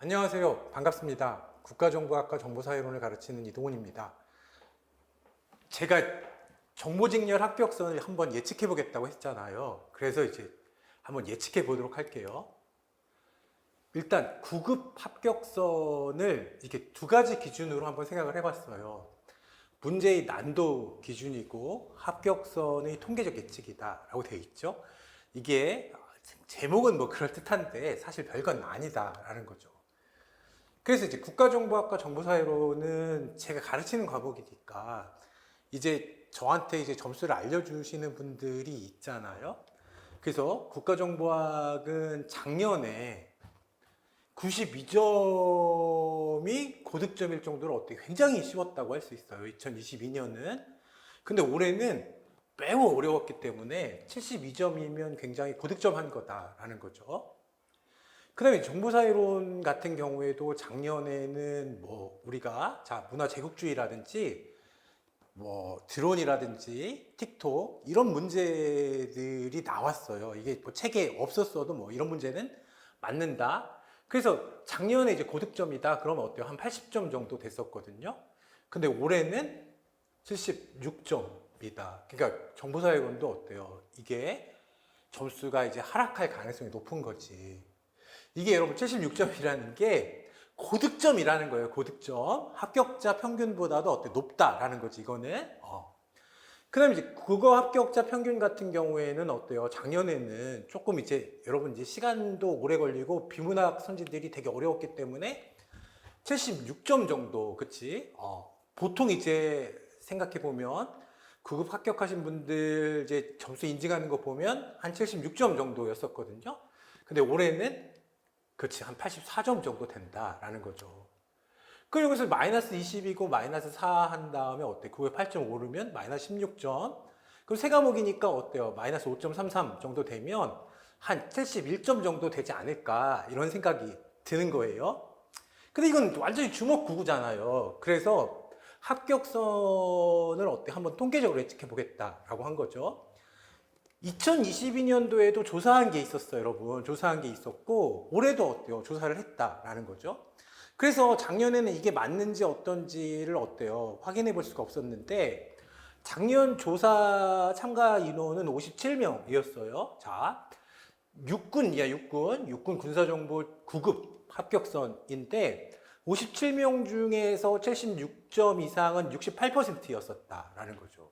안녕하세요. 반갑습니다. 국가정보학과 정보사회론을 가르치는 이동훈입니다. 제가 정보직렬 합격선을 한번 예측해 보겠다고 했잖아요. 그래서 이제 한번 예측해 보도록 할게요. 일단 구급 합격선을 이게 두 가지 기준으로 한번 생각을 해 봤어요. 문제의 난도 기준이고 합격선의 통계적 예측이다라고 되어 있죠. 이게 제목은 뭐 그럴 듯한데 사실 별건 아니다라는 거죠. 그래서 이제 국가정보학과 정보사회로는 제가 가르치는 과목이니까 이제 저한테 이제 점수를 알려주시는 분들이 있잖아요. 그래서 국가정보학은 작년에 92점이 고득점일 정도로 어떻게 굉장히 쉬웠다고 할 수 있어요. 2022년은. 근데 올해는 매우 어려웠기 때문에 72점이면 굉장히 고득점한 거다라는 거죠. 그 다음에 정보사회론 같은 경우에도 작년에는 뭐 우리가 자 문화 제국주의라든지 뭐 드론이라든지 틱톡 이런 문제들이 나왔어요. 이게 뭐 책에 없었어도 뭐 이런 문제는 맞는다. 그래서 작년에 이제 고득점이다. 그러면 어때요? 한 80점 정도 됐었거든요. 근데 올해는 76점이다. 그러니까 정보사회론도 어때요? 이게 점수가 이제 하락할 가능성이 높은 거지. 이게 여러분 76점이라는 게 고득점이라는 거예요. 고득점. 합격자 평균보다도 어때 높다라는 거지. 이거는. 어. 그 다음에 이제 국어 합격자 평균 같은 경우에는 어때요? 작년에는 조금 이제 여러분 이제 시간도 오래 걸리고 비문학 선지들이 되게 어려웠기 때문에 76점 정도, 그치? 어. 보통 이제 생각해 보면 구급 합격하신 분들 이제 점수 인증하는 거 보면 한 76점 정도였었거든요. 근데 올해는 그렇지 한 84점 정도 된다라는 거죠. 그리고 여기서 마이너스 20이고 마이너스 4 한 다음에 어때? 그거에 8점 오르면 마이너스 16점. 그럼 세 과목이니까 어때요? 마이너스 5.33 정도 되면 한 71점 정도 되지 않을까 이런 생각이 드는 거예요. 근데 이건 완전히 주먹구구잖아요. 그래서 합격선을 어때? 한번 통계적으로 예측해 보겠다라고 한 거죠. 2022년도에도 조사한 게 있었어요, 여러분. 조사한 게 있었고, 올해도 어때요? 조사를 했다라는 거죠. 그래서 작년에는 이게 맞는지 어떤지를 어때요? 확인해 볼 수가 없었는데, 작년 조사 참가 인원은 57명이었어요. 자, 육군이야, 육군. 육군 군사정보 9급 합격선인데, 57명 중에서 76점 이상은 68%였었다라는 거죠.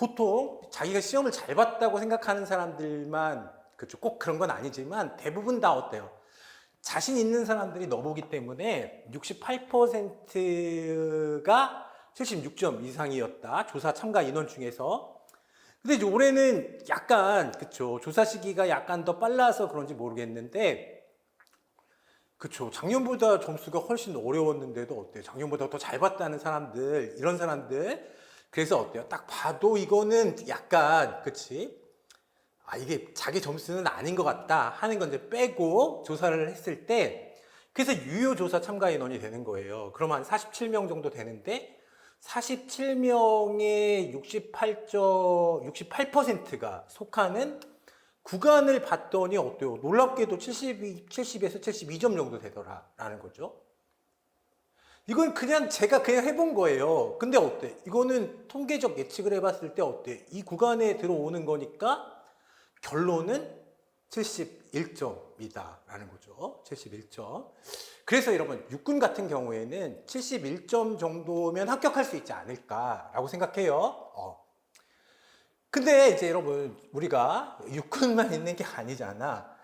보통 자기가 시험을 잘 봤다고 생각하는 사람들만 그렇죠. 꼭 그런 건 아니지만 대부분 다 어때요? 자신 있는 사람들이 넘어오기 때문에 68%가 76점 이상이었다. 조사 참가 인원 중에서. 근데 이제 올해는 약간 그쵸. 조사 시기가 약간 더 빨라서 그런지 모르겠는데 그쵸. 작년보다 점수가 훨씬 어려웠는데도 어때요? 작년보다 더 잘 봤다는 사람들, 이런 사람들. 그래서 어때요? 딱 봐도 이거는 약간, 그치? 아, 이게 자기 점수는 아닌 것 같다 하는 건 이제 빼고 조사를 했을 때, 그래서 유효 조사 참가 인원이 되는 거예요. 그럼 한 47명 정도 되는데, 47명의 68점, 68%가 속하는 구간을 봤더니 어때요? 놀랍게도 72, 70에서 72점 정도 되더라라는 거죠. 이건 그냥 제가 그냥 해본 거예요. 근데 어때? 이거는 통계적 예측을 해봤을 때 어때? 이 구간에 들어오는 거니까 결론은 71점이다. 라는 거죠. 71점. 그래서 여러분, 육군 같은 경우에는 71점 정도면 합격할 수 있지 않을까라고 생각해요. 어. 근데 이제 여러분, 우리가 육군만 있는 게 아니잖아.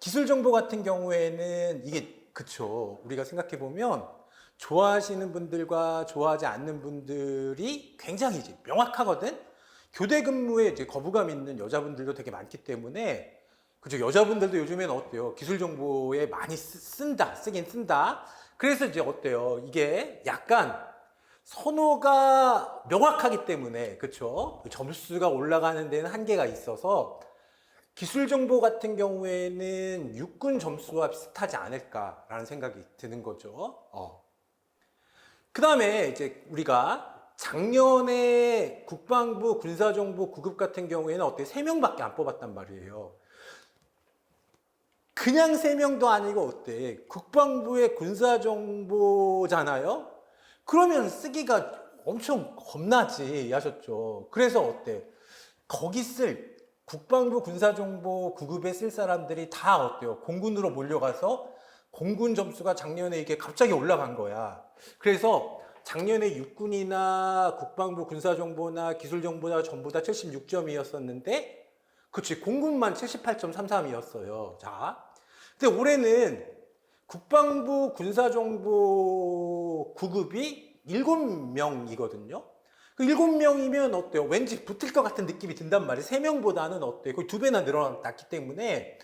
기술 정보 같은 경우에는 이게, 그쵸. 우리가 생각해보면 좋아하시는 분들과 좋아하지 않는 분들이 굉장히 이제 명확하거든? 교대 근무에 이제 거부감 있는 여자분들도 되게 많기 때문에 그죠 여자분들도 요즘엔 어때요 기술 정보에 많이 쓰, 쓴다 쓰긴 쓴다 그래서 이제 어때요 이게 약간 선호가 명확하기 때문에 그쵸 점수가 올라가는 데는 한계가 있어서 기술 정보 같은 경우에는 육군 점수와 비슷하지 않을까라는 생각이 드는 거죠. 어. 그 다음에 이제 우리가 작년에 국방부 군사정보 9급 같은 경우에는 어때? 3명밖에 안 뽑았단 말이에요. 그냥 세 명도 아니고 어때? 국방부의 군사 정보잖아요. 그러면 쓰기가 엄청 겁나지 하셨죠. 그래서 어때? 거기 쓸 국방부 군사정보 구급에 쓸 사람들이 다 어때요? 공군으로 몰려가서 공군 점수가 작년에 이게 갑자기 올라간 거야. 그래서 작년에 육군이나 국방부 군사정보나 기술정보나 전부 다 76점이었었는데, 그치, 공군만 78.33이었어요. 자. 근데 올해는 국방부 군사정보 구급이 7명이거든요. 그 7명이면 어때요? 왠지 붙을 것 같은 느낌이 든단 말이에요. 3명보다는 어때요? 거의 두 배나 늘어났기 때문에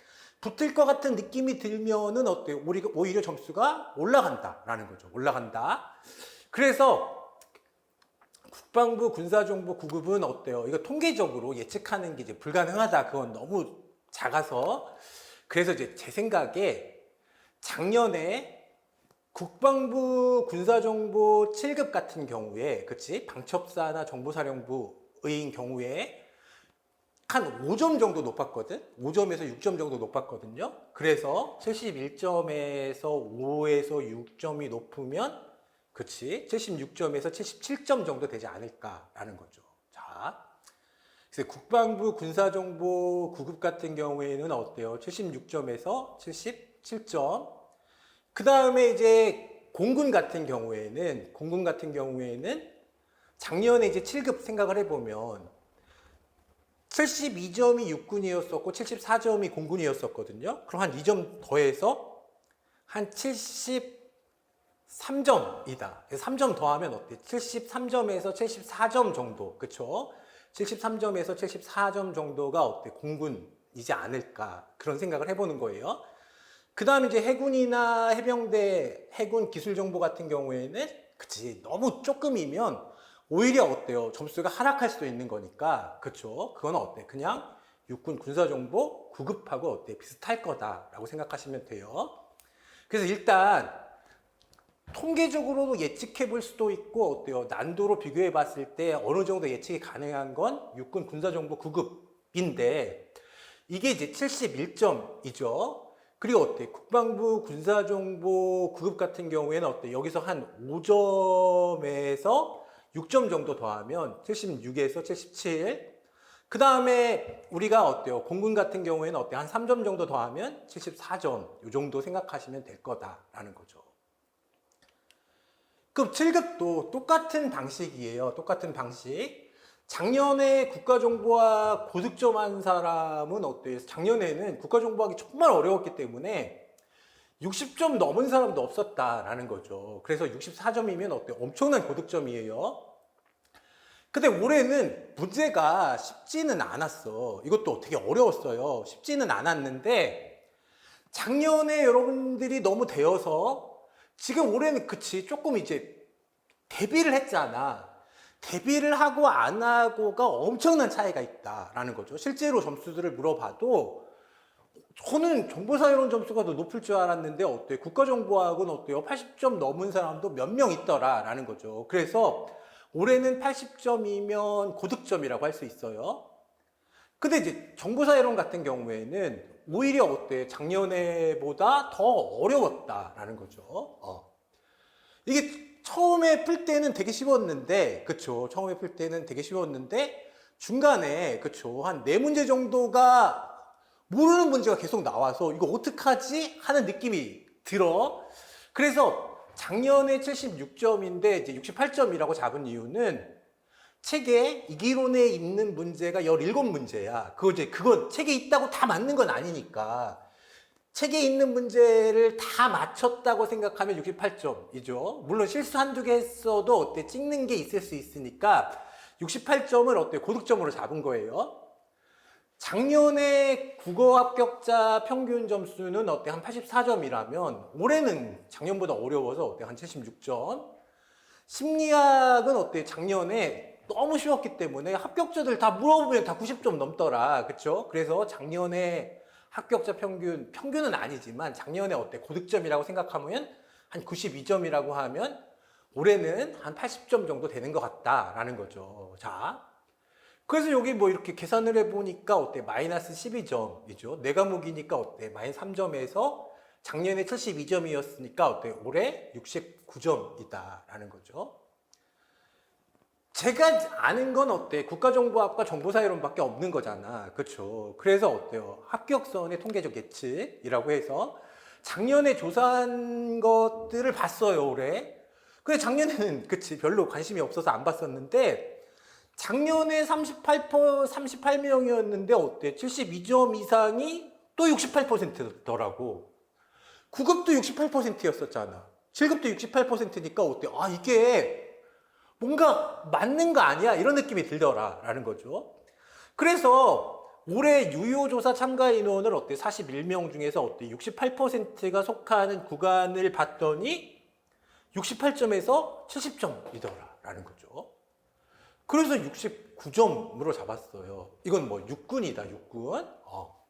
붙을 것 같은 느낌이 들면은 어때요? 오히려, 오히려 점수가 올라간다라는 거죠. 올라간다. 그래서 국방부 군사정보 구급은 어때요? 이거 통계적으로 예측하는 게 이제 불가능하다. 그건 너무 작아서. 그래서 이제 제 생각에 작년에 국방부 군사정보 7급 같은 경우에, 그치? 방첩사나 정보사령부의 경우에 한 5점 정도 높았거든? 5점에서 6점 정도 높았거든요? 그래서 71점에서 5에서 6점이 높으면, 그치? 76점에서 77점 정도 되지 않을까라는 거죠. 자. 그래서 국방부 군사정보 구급 같은 경우에는 어때요? 76점에서 77점. 그 다음에 이제 공군 같은 경우에는, 공군 같은 경우에는 작년에 이제 7급 생각을 해보면 72점이 육군이었었고 74점이 공군이었었거든요. 그럼 한 2점 더해서 한 73점이다. 3점 더하면 어때? 73점에서 74점 정도. 그쵸? 73점에서 74점 정도가 어때? 공군이지 않을까. 그런 생각을 해보는 거예요. 그 다음에 이제 해군이나 해병대, 해군 기술 정보 같은 경우에는, 그치. 너무 조금이면 오히려 어때요? 점수가 하락할 수도 있는 거니까. 그쵸? 그건 어때? 그냥 육군 군사정보 구급하고 어때? 비슷할 거다라고 생각하시면 돼요. 그래서 일단 통계적으로도 예측해 볼 수도 있고 어때요? 난도로 비교해 봤을 때 어느 정도 예측이 가능한 건 육군 군사정보 구급인데 이게 이제 71점이죠. 그리고 어때? 국방부 군사정보 구급 같은 경우에는 어때? 여기서 한 5점에서 6점 정도 더하면 76에서 77. 그 다음에 우리가 어때요? 공군 같은 경우에는 어때? 한 3점 정도 더하면 74점. 이 정도 생각하시면 될 거다라는 거죠. 그럼 7급도 똑같은 방식이에요. 똑같은 방식. 작년에 국가정보화 고득점 한 사람은 어때요? 작년에는 국가정보하기 정말 어려웠기 때문에 60점 넘은 사람도 없었다라는 거죠. 그래서 64점이면 어때요? 엄청난 고득점이에요. 근데 올해는 문제가 쉽지는 않았어. 이것도 되게 어려웠어요. 쉽지는 않았는데 작년에 여러분들이 너무 되어서 지금 올해는 그치 조금 이제 대비를 했잖아. 대비를 하고 안 하고가 엄청난 차이가 있다라는 거죠. 실제로 점수들을 물어봐도 저는 정보사이론 점수가 더 높을 줄 알았는데 어때요? 국가정보학은 어때요? 80점 넘은 사람도 몇 명 있더라라는 거죠. 그래서 올해는 80점이면 고득점이라고 할 수 있어요. 근데 이제 정보사이론 같은 경우에는 오히려 어때? 작년에보다 더 어려웠다라는 거죠. 어. 이게 처음에 풀 때는 되게 쉬웠는데, 그쵸? 처음에 풀 때는 되게 쉬웠는데, 중간에, 그쵸? 한 네 문제 정도가 모르는 문제가 계속 나와서 이거 어떡하지? 하는 느낌이 들어. 그래서 작년에 76점인데 이제 68점이라고 잡은 이유는 책에 이기론에 있는 문제가 17문제야. 그거 이제 그건 책에 있다고 다 맞는 건 아니니까. 책에 있는 문제를 다 맞췄다고 생각하면 68점이죠. 물론 실수 한두 개 했어도 어때 찍는 게 있을 수 있으니까 68점을 어때 고득점으로 잡은 거예요. 작년에 국어 합격자 평균 점수는 어때 한 84점이라면 올해는 작년보다 어려워서 어때 한 76점. 심리학은 어때 작년에 너무 쉬웠기 때문에 합격자들 다 물어보면 다 90점 넘더라. 그쵸? 그래서 작년에 합격자 평균, 평균은 아니지만 작년에 어때 고득점이라고 생각하면 한 92점이라고 하면 올해는 한 80점 정도 되는 것 같다라는 거죠. 자. 그래서 여기 뭐 이렇게 계산을 해보니까 어때? 마이너스 12점이죠. 네 과목이니까 어때? 마이너스 3점에서 작년에 72점이었으니까 어때? 올해 69점이다라는 거죠. 제가 아는 건 어때? 국가정보학과 정보사회론밖에 없는 거잖아. 그렇죠? 그래서 어때요? 합격선의 통계적 예측이라고 해서 작년에 조사한 것들을 봤어요, 올해. 근데 작년에는 그치 별로 관심이 없어서 안 봤었는데 작년에 38% 38명이었는데 어때? 72점 이상이 또 68%더라고. 9급도 68%였었잖아. 7급도 68%니까 어때? 아, 이게 뭔가 맞는 거 아니야? 이런 느낌이 들더라 라는 거죠. 그래서 올해 유효조사 참가 인원을 어때? 41명 중에서 어때? 68%가 속하는 구간을 봤더니 68점에서 70점이더라 라는 거죠. 그래서 69점으로 잡았어요. 이건 뭐 육군이다, 육군. 어.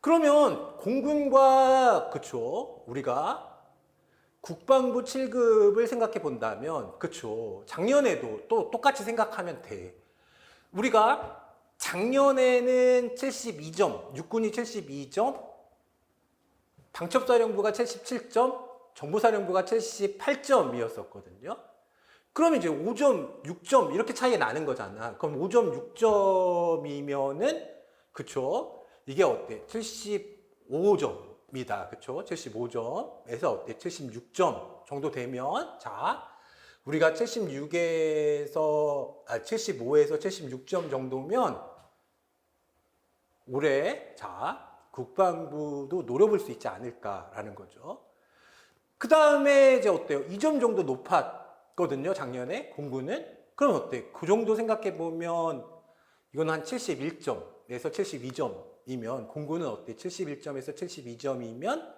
그러면 공군과 그쵸 우리가 국방부 7급을 생각해 본다면 그쵸 작년에도 또 똑같이 생각하면 돼. 우리가 작년에는 72점, 육군이 72점, 방첩사령부가 77점, 정보사령부가 78점이었었거든요. 그럼 이제 5점, 6점 이렇게 차이가 나는 거잖아. 그럼 5점, 6점이면은 그쵸? 이게 어때? 75점이다. 그쵸? 75점에서 어때? 76점 정도 되면 자 우리가 76에서 아 75에서 76점 정도면 올해 자 국방부도 노려볼 수 있지 않을까라는 거죠. 그 다음에 이제 어때요? 2점 정도 높았 거든요, 작년에 공군은. 그럼 어때? 그 정도 생각해 보면 이건 한 71점에서 72점이면 공군은 어때? 71점에서 72점이면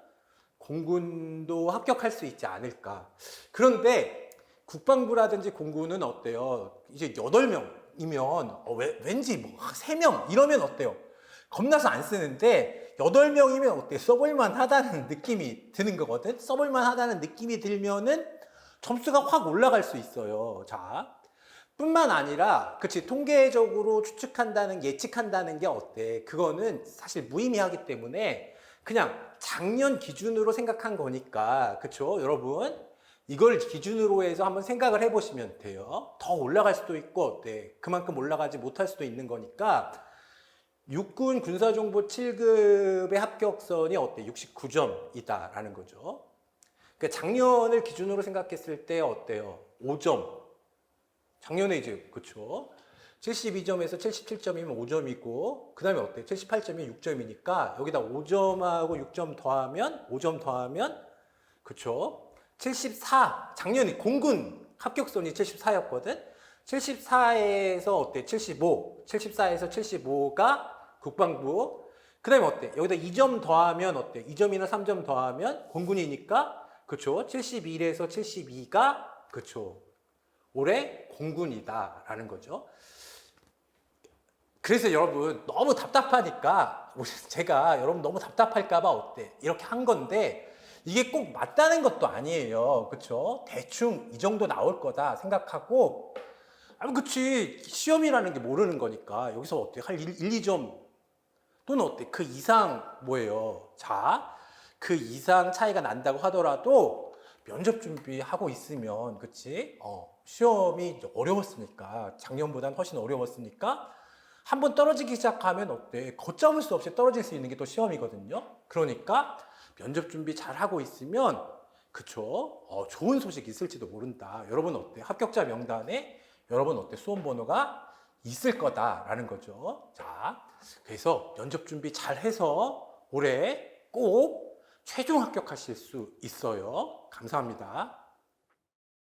공군도 합격할 수 있지 않을까. 그런데 국방부라든지 공군은 어때요? 이제 8명이면 어, 왜, 왠지 뭐 3명 이러면 어때요? 겁나서 안 쓰는데 8명이면 어때? 써볼만 하다는 느낌이 드는 거거든? 써볼만 하다는 느낌이 들면은 점수가 확 올라갈 수 있어요. 자. 뿐만 아니라, 그치, 통계적으로 추측한다는, 예측한다는 게 어때? 그거는 사실 무의미하기 때문에 그냥 작년 기준으로 생각한 거니까, 그쵸? 여러분, 이걸 기준으로 해서 한번 생각을 해보시면 돼요. 더 올라갈 수도 있고, 어때? 그만큼 올라가지 못할 수도 있는 거니까, 육군 군사정보 7급의 합격선이 어때? 69점이다라는 거죠. 그러니까 작년을 기준으로 생각했을 때 어때요? 5점. 작년에 이제 그쵸? 72점에서 77점이면 5점이고 그 다음에 어때? 78점이 6점이니까 여기다 5점하고 6점 더하면 5점 더하면 그쵸? 74 작년에 공군 합격선이 74였거든. 74에서 어때? 75. 74에서 75가 국방부. 그 다음에 어때? 여기다 2점 더하면 어때? 2점이나 3점 더하면 공군이니까, 그쵸? 71에서 72가, 그쵸? 올해 공군이다. 라는 거죠. 그래서 여러분, 너무 답답하니까, 제가 여러분 너무 답답할까봐 어때? 이렇게 한 건데, 이게 꼭 맞다는 것도 아니에요. 그쵸? 대충 이 정도 나올 거다 생각하고, 아니, 그치. 시험이라는 게 모르는 거니까, 여기서 어때? 한 1, 2점 또는 어때? 그 이상 뭐예요? 자, 그 이상 차이가 난다고 하더라도 면접 준비하고 있으면, 그치? 어, 시험이 어려웠으니까, 작년보단 훨씬 어려웠으니까, 한 번 떨어지기 시작하면 어때? 걷잡을 수 없이 떨어질 수 있는 게 또 시험이거든요. 그러니까 면접 준비 잘 하고 있으면, 그쵸? 어, 좋은 소식이 있을지도 모른다. 여러분 어때? 합격자 명단에 여러분 어때? 수험 번호가 있을 거다라는 거죠. 자, 그래서 면접 준비 잘 해서 올해 꼭 최종 합격하실 수 있어요. 감사합니다.